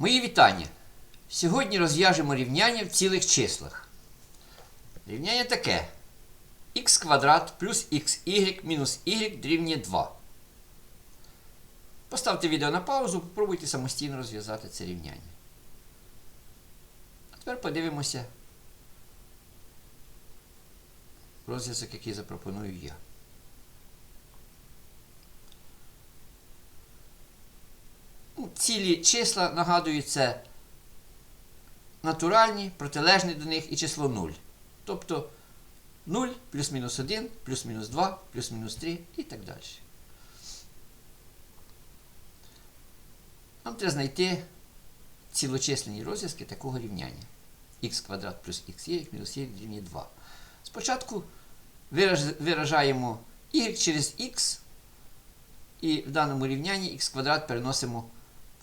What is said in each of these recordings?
Мої вітання. Сьогодні розв'яжемо рівняння в цілих числах. Рівняння таке. х квадрат плюс xy мінус y дорівнює 2. Поставте відео на паузу, попробуйте самостійно розв'язати це рівняння. А тепер подивимося розв'язок, який запропоную я. Ну, Цілі числа нагадую, це натуральні, протилежні до них і число 0. Тобто 0 плюс-мінус 1, плюс-мінус 2, плюс-мінус 3 і так далі. Нам треба знайти цілочисленні розв'язки такого рівняння. х квадрат плюс xy мінус y дорівнює 2. Спочатку виражаємо y через x, і в даному рівнянні х квадрат переносимо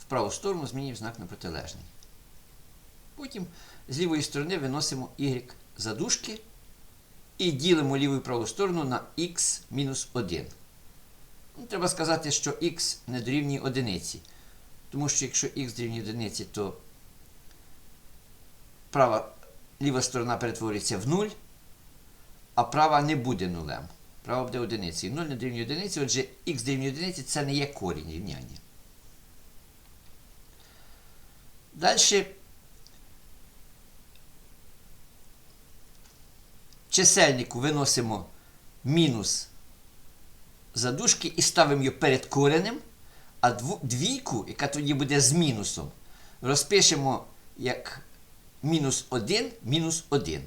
праву сторону, змінюємо знак на протилежний. Потім з лівої сторони виносимо y за дужки і ділимо ліву і праву сторону на x мінус 1. Ну, треба сказати, що x не дорівнює одиниці. Тому що якщо x дорівнює одиниці, то права ліва сторона перетворюється в 0, а права не буде нулем. Права буде одиницею. 0 не дорівнює одиниці, отже, х дорівнює одиниці це не є корінь рівняння. Далі чисельнику виносимо мінус задушки і ставимо її перед коренем, а двійку, яка тоді буде з мінусом, розпишемо як мінус 1, мінус 1.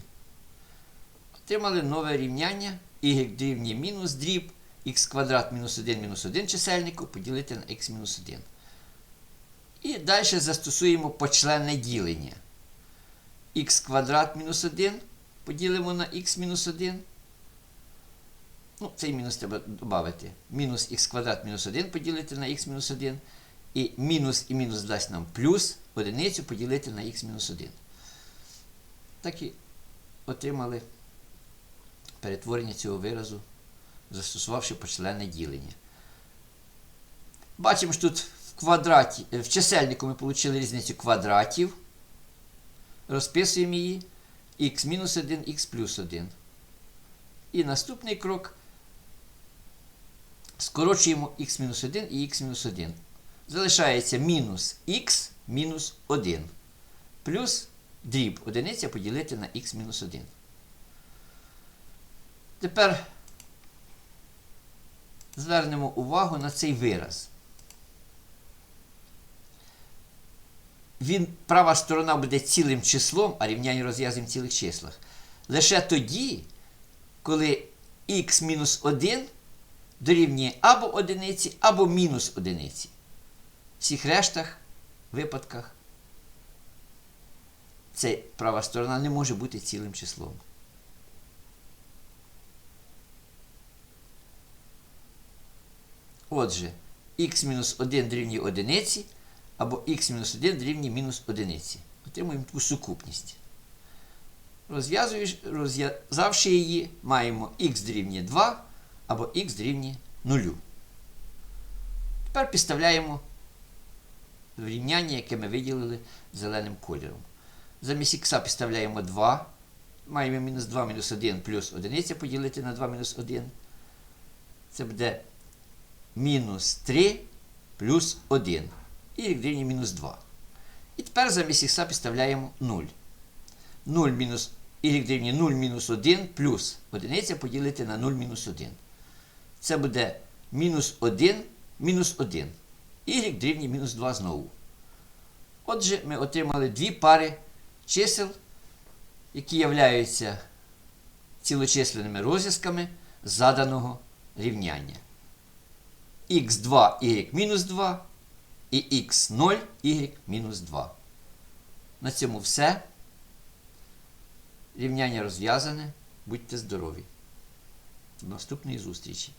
Отримали нове рівняння y дорівнює мінус дріб х квадрат мінус 1 мінус 1 чисельнику поділити на х мінус 1. І далі застосуємо почленне ділення. х квадрат мінус 1 поділимо на х мінус 1. Ну, цей мінус треба додати. Мінус х квадрат мінус 1 поділити на х мінус 1. І мінус і мінус дасть нам плюс одиницю поділити на х мінус 1. Так і отримали перетворення цього виразу, застосувавши почленне ділення. Бачимо, що тут квадраті, в чисельнику ми отримали різницю квадратів. Розписуємо її х мінус 1, х плюс 1. І наступний крок скорочуємо х мінус 1 і х мінус 1. Залишається мінус х мінус 1. Плюс дріб одиниця поділити на х мінус 1. Тепер звернемо увагу на цей вираз. Він, права сторона буде цілим числом, а рівняння розв'язуємо в цілих числах. Лише тоді, коли х мінус 1 дорівнює або одиниці, або мінус одиниці. Всіх рештах випадках ця права сторона не може бути цілим числом. Отже, х-1 дорівнює одиниці, або х-1 дорівнює мінус одиниці. Отримуємо таку сукупність. Розв'язавши її, маємо х дорівнює 2 або х дорівнює 0. Тепер підставляємо рівняння, яке ми виділили зеленим кольором. Замість х підставляємо 2. Маємо мінус 2 мінус 1 плюс 1 поділити на 2 мінус 1. Це буде мінус 3 плюс 1. І дорівнює мінус 2. І тепер замість х підставляємо 0. 0 мінус y дорівнює 0 мінус 1 плюс 1 поділити на 0 мінус 1. Це буде мінус 1 мінус 1. Y дорівнює мінус 2 знову. Отже, ми отримали дві пари чисел, які являються цілочисленними розв'язками заданого рівняння. х2 y мінус 2 і х0 y мінус 2. На цьому все. Рівняння розв'язане. Будьте здорові. До наступної зустрічі!